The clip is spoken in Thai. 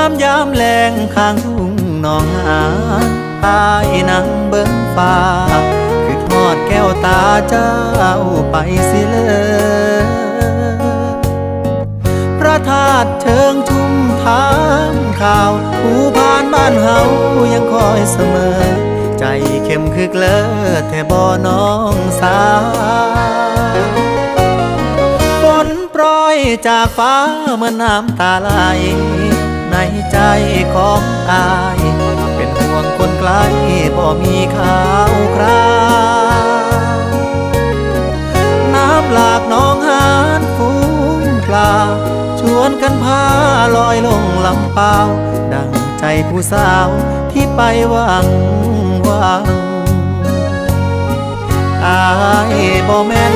ามยามแรงข้างทุ่งนองหานตายนังเบิ้งฟ้า คือทอดแก้วตาเจ้าไปสิเลยพระธาตุเชิงชุ่มถามข่าวผู้ผ่านบ้านเฮายังคอยเสมอ ใจเข้มคือเกลอแต่บ่น้องสาวฝนโปรยจากฟ้าเมื่อน้ำตาไหล ในใจของอาย เป็นห่วงคนไกลบ่มีข่าวคราวน้ำหลากน้องหานฟูงปลา ชวนกันพาลอยลงลำเปล่า ดังใจผู้สาวที่ไปหวังหวังอายบ่แม่น